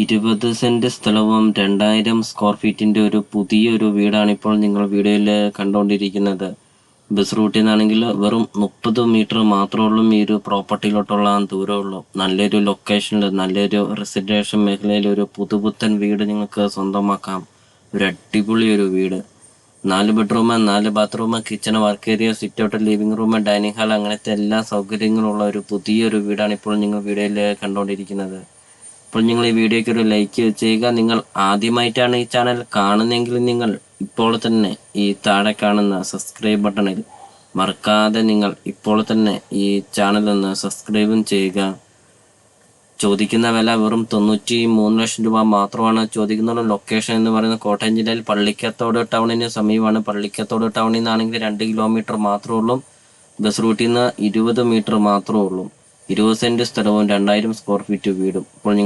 ഇരുപത് സെന്റ് സ്ഥലവും രണ്ടായിരം സ്ക്വയർ ഫീറ്റിന്റെ ഒരു പുതിയൊരു വീടാണ് ഇപ്പോൾ നിങ്ങൾ വീഡിയോയിൽ കണ്ടുകൊണ്ടിരിക്കുന്നത്. ബസ് റൂട്ടിൽ നിന്നാണെങ്കിൽ വെറും മുപ്പത് മീറ്റർ മാത്രമേ ഉള്ളൂ ഈ ഒരു പ്രോപ്പർട്ടിയിലോട്ടുള്ള ദൂരമുള്ളൂ നല്ലൊരു ലൊക്കേഷനിൽ നല്ലൊരു റെസിഡൻഷ്യൽ മേഖലയിൽ ഒരു പുതുപുത്തൻ വീട് നിങ്ങൾക്ക് സ്വന്തമാക്കാം. ഒരു അടിപൊളി ഒരു വീട്. നാല് ബെഡ്റൂം നാല് bathroom kitchen work area sit out living room dining hall അങ്ങനത്തെ എല്ലാ സൗകര്യങ്ങളുള്ള ഒരു പുതിയൊരു വീടാണ് ഇപ്പോൾ നിങ്ങൾ വീഡിയോയിൽ കണ്ടുകൊണ്ടിരിക്കുന്നത്. അപ്പോൾ നിങ്ങൾ ഈ വീഡിയോയ്ക്ക് ഒരു ലൈക്ക് ചെയ്യുക. നിങ്ങൾ ആദ്യമായിട്ടാണ് ഈ ചാനൽ കാണുന്നതെങ്കിൽ നിങ്ങൾ ഇപ്പോൾ തന്നെ ഈ താഴെ കാണുന്ന സബ്സ്ക്രൈബ് ബട്ടണിൽ മറക്കാതെ നിങ്ങൾ ഇപ്പോൾ തന്നെ ഈ ചാനൽ ഒന്ന് സബ്സ്ക്രൈബും ചെയ്യുക. ചോദിക്കുന്ന വില വെറും തൊണ്ണൂറ്റി മൂന്ന് ലക്ഷം രൂപ മാത്രമാണ് ചോദിക്കുന്ന ലൊക്കേഷൻ എന്ന് പറയുന്നത് കോട്ടയം ജില്ലയിൽ പള്ളിക്കത്തോട് ടൗണിന് സമീപമാണ്. പള്ളിക്കത്തോട് ടൗണിൽ നിന്നാണെങ്കിൽ രണ്ട് കിലോമീറ്റർ മാത്രമേ ഉള്ളൂ. ബസ് റൂട്ടിൽ നിന്ന് ഇരുപത് മീറ്റർ മാത്രമേ ഉള്ളൂ. ഇരുപത് സെന്റ് സ്ഥലവും രണ്ടായിരം സ്ക്വയർ ഫീറ്റ് വീടും. നിങ്ങൾ